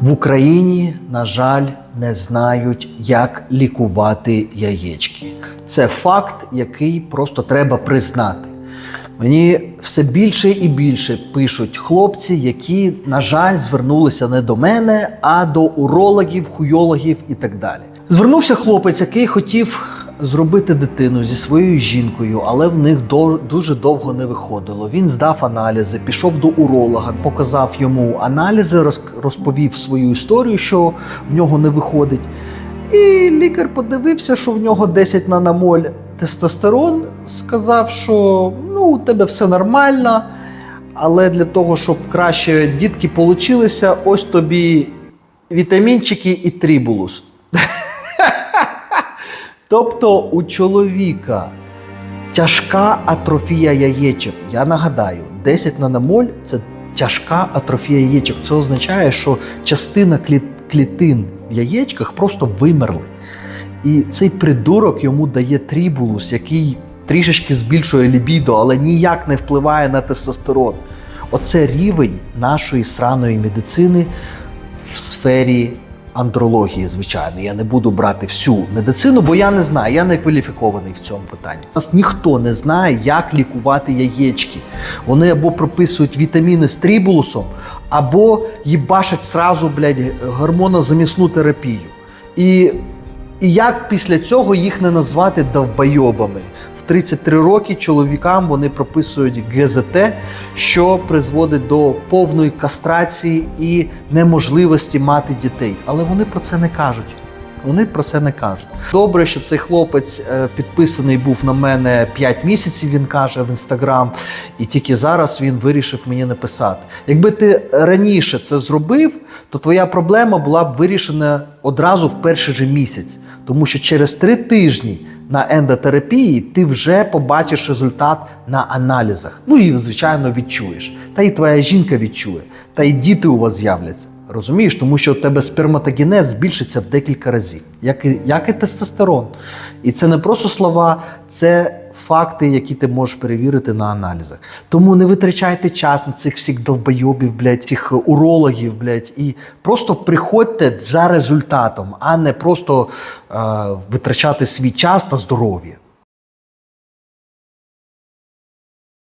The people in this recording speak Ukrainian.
В Україні, на жаль, не знають, як лікувати яєчки. Це факт, який просто треба признати. Мені все більше і більше пишуть хлопці, які, на жаль, звернулися не до мене, а до урологів, хуйологів і так далі. Звернувся хлопець, який хотів зробити дитину зі своєю жінкою, але в них до- дуже довго не виходило. Він здав аналізи, пішов до уролога, показав йому аналізи, роз- розповів свою історію, що в нього не виходить. І лікар подивився, що в нього 10 наномоль тестостерон, сказав, що ну, у тебе все нормально, але для того, щоб краще дітки получилися, ось тобі вітамінчики і трибулус. Тобто у чоловіка тяжка атрофія яєчок. Я нагадаю, 10 наномоль це тяжка атрофія яєчок. Це означає, що частина клітин в яєчках просто вимерли. І цей придурок йому дає трібулус, який трішечки збільшує лібідо, але ніяк не впливає на тестостерон. Оце рівень нашої сраної медицини в сфері андрології, звичайно. Я не буду брати всю медицину, бо я не знаю, я не кваліфікований в цьому питанні. У нас ніхто не знає, як лікувати яєчки. Вони або прописують вітаміни з трібулусом, або їбашать сразу, блядь, гормонозамісну терапію. І, і як після цього їх не назвати довбойобами? В 33 роки чоловікам вони прописують ГЗТ, що призводить до повної кастрації і неможливості мати дітей. Але вони про це не кажуть. Вони про це не кажуть. Добре, що цей хлопець е, підписаний був на мене 5 місяців, він каже в інстаграм, і тільки зараз він вирішив мені написати. Якби ти раніше це зробив, то твоя проблема була б вирішена одразу в перший же місяць, тому що через три тижні на ендотерапії ти вже побачиш результат на аналізах. Ну і звичайно відчуєш. Та й твоя жінка відчує, та й діти у вас з'являться. Розумієш, тому що у тебе сперматогенез збільшиться в декілька разів, як і, як і тестостерон. І це не просто слова, це факти, які ти можеш перевірити на аналізах. Тому не витрачайте час на цих всіх долбойобів, блядь, цих урологів, блядь, і просто приходьте за результатом, а не просто е, витрачати свій час та здоров'я.